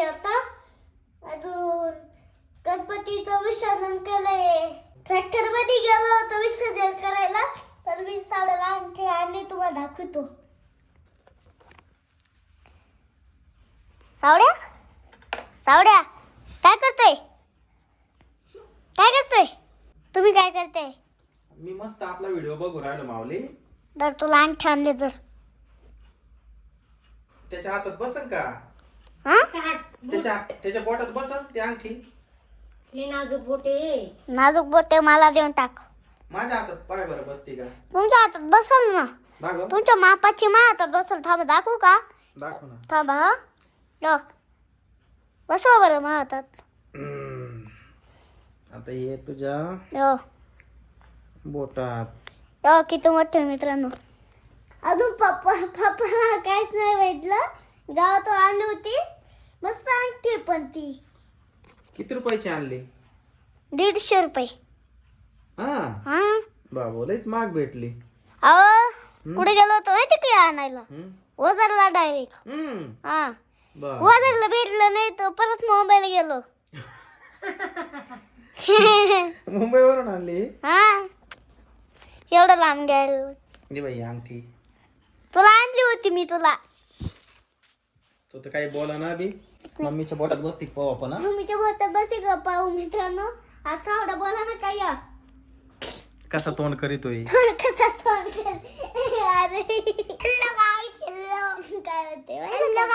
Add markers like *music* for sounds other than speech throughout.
नाही आता. अजून गणपतीचं विसर्जन केलंय. ट्रॅक्टरमध्ये गेलो होतो विसर्जन करायला तर मी साडेला आणखी आणली तुम्हाला दाखवतो. सावड्या? सावड्या काय करतोय? काय करतोय? तुम्ही काय करताय? मी मस्त आपला व्हिडिओ बघू राहिलो माऊली. तर तुला आणखी आणले तर त्याच्या हातात बसन का? हा? त्याच्या त्याच्या बोटात बसन ती अंगठी नाजूक बोटे नाजूक बोटे मला देऊन टाक. माझ्या हातात पाय बरं बसती का? तुमच्या हातात बसल ना. दाखव. तुमच्या मापाची मा हातात बसल थांबा दाखवू का? दाखव ना. थांबा हा. लो. बसवा बरं मा हातात. हम्म. आता हे तुझ्या यो बोटात. यो किती मोठे मित्रांनो. अजून पप्पा पप्पाला काहीच नाही भेटलं. गावातून आणली होती मस्त आणखी पण ती. किती रुपयाची आणली? दीडशे रुपये. हा? हा? बाबू लईच महाग भेटली. अहो कुठे गेलो होतो माहिती का हे आणायला? हम्म. ओझरला डायरेक्ट हम्म. हा. बा. ओझरला भेटलं नाही तर परत मुंबईला गेलो. *laughs* मुंबईवरून आणली? हा. एवढं लांब गेलो. दे बाई ही अंगठी. तुला आणली होती मी तुला. तू तर काही बोला ना बी. मम्मीच्या बोटात बसती पाहू आपण हा? मम्मीच्या बोटात बसते का पाहू मित्रांनो? आज सावडा बोला ना काय या कसा तोंड करीतोय? कसा तोंड कर. अरे. हॅलो गाईस हॅलो काय होते हॅलो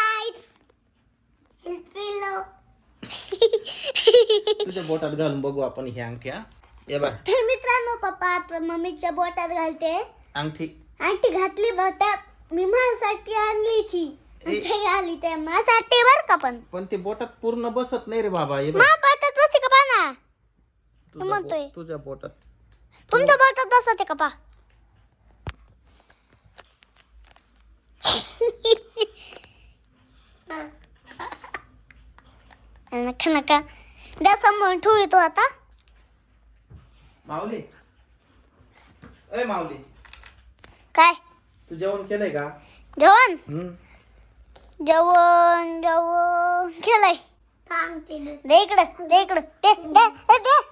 तुझ्या बोटात घालून बघू आपण ही अंगठी हा ये बा. तर मित्रांनो पप्पा आता मम्मीच्या बोटात घालते. अंगठी. आणखी घातली बोटात. मी माझ्यासाठी आणली ती. ते आली ते माझ्यासाठी बर का पण. पण ते बोटात पूर्ण बसत नाही रे बाबा बघ. बोटात बसते का पाना तुझ्या म्हणतोय. तुझ्या बोटात. तुमच्या बोटात बसते का पा *laughs* नका नका. द्या समोर ठेवू येतो आता. माऊली. अय माऊली. काय? तू जेवण केलंय का? जेवण? हम्म. जेवण जेवण. केलंय. दे इकडे इकडे. दे.